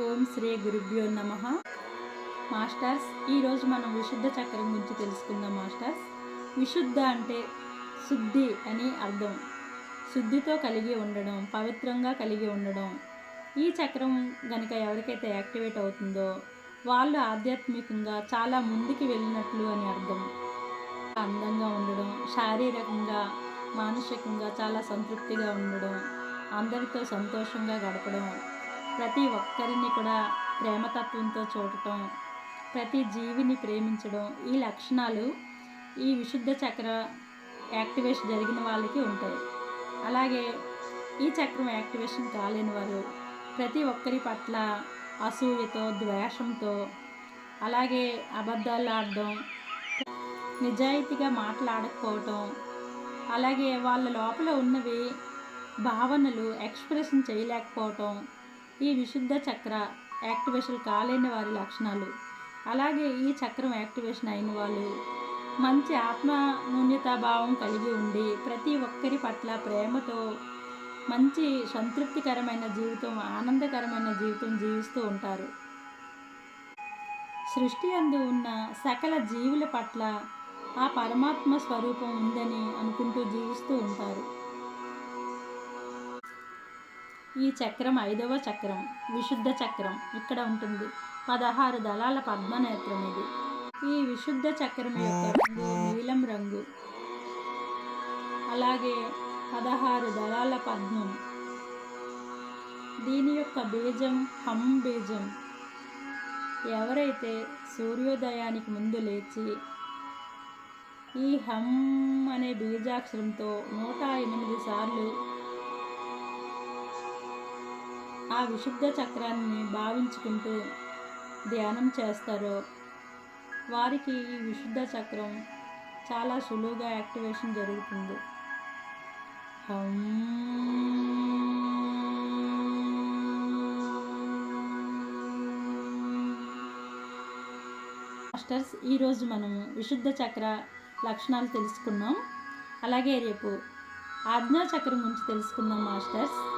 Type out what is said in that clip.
ఓం శ్రీ గురుభ్యో నమ. మాస్టర్స్ ఈరోజు మనం విశుద్ధ చక్రం గురించి తెలుసుకుందాం మాస్టర్స్. విశుద్ధ అంటే శుద్ధి అని అర్థం. శుద్ధితో కలిగి ఉండడం పవిత్రంగా కలిగి ఉండడం. ఈ చక్రం గనుక ఎవరికైతే యాక్టివేట్ అవుతుందో వాళ్ళు ఆధ్యాత్మికంగా చాలా ముందుకు వెళ్ళినట్లు అని అర్థం. అందంగా ఉండడం శారీరకంగా మానసికంగా చాలా సంతృప్తిగా ఉండడం అందరితో సంతోషంగా గడపడం. ప్రతి ఒక్కరిని కూడా ప్రేమతత్వంతో చూడటం ప్రతి జీవిని ప్రేమించడం ఈ లక్షణాలు ఈ విశుద్ధ చక్ర యాక్టివేషన్ జరిగిన వాళ్ళకి ఉంటాయి. అలాగే ఈ చక్రం యాక్టివేషన్ కాలేని వారు ప్రతి ఒక్కరి పట్ల అసూయతో ద్వేషంతో అలాగే అబద్ధాలు ఆడడం నిజాయితీగా మాట్లాడకపోవటం అలాగే వాళ్ళ లోపల ఉన్నవి భావనలు ఎక్స్ప్రెషన్ చేయలేకపోవటం ఈ విశుద్ధ చక్ర యాక్టివేషన్ కాలేని వారి లక్షణాలు. అలాగే ఈ చక్రం యాక్టివేషన్ అయిన వాళ్ళు మంచి ఆత్మ భావం కలిగి ఉండి ప్రతి ఒక్కరి పట్ల ప్రేమతో మంచి సంతృప్తికరమైన జీవితం ఆనందకరమైన జీవితం జీవిస్తూ ఉంటారు. సృష్టి అందు ఉన్న సకల జీవుల పట్ల ఆ పరమాత్మ స్వరూపం ఉందని అనుకుంటూ జీవిస్తూ ఉంటారు. ఈ చక్రం ఐదవ చక్రం విశుద్ధ చక్రం. ఇక్కడ ఉంటుంది. పదహారు దళాల పద్మనేత్రం ఇది. ఈ విశుద్ధ చక్రం యొక్క రంగు నీలం రంగు. అలాగే పదహారు దళాల పద్మం. దీని యొక్క బీజం హం బీజం. ఎవరైతే సూర్యోదయానికి ముందు లేచి ఈ హం అనే బీజాక్షరంతో నూట ఎనిమిది సార్లు ఆ విశుద్ధ చక్రాన్ని భావించుకుంటూ ధ్యానం చేస్తారో వారికి ఈ విశుద్ధ చక్రం చాలా సులువుగా యాక్టివేషన్ జరుగుతుంది. హం. మాస్టర్స్ ఈరోజు మనము విశుద్ధ చక్ర లక్షణాలు తెలుసుకున్నాం. అలాగే రేపు ఆజ్ఞా చక్రం గురించి తెలుసుకుందాం masters.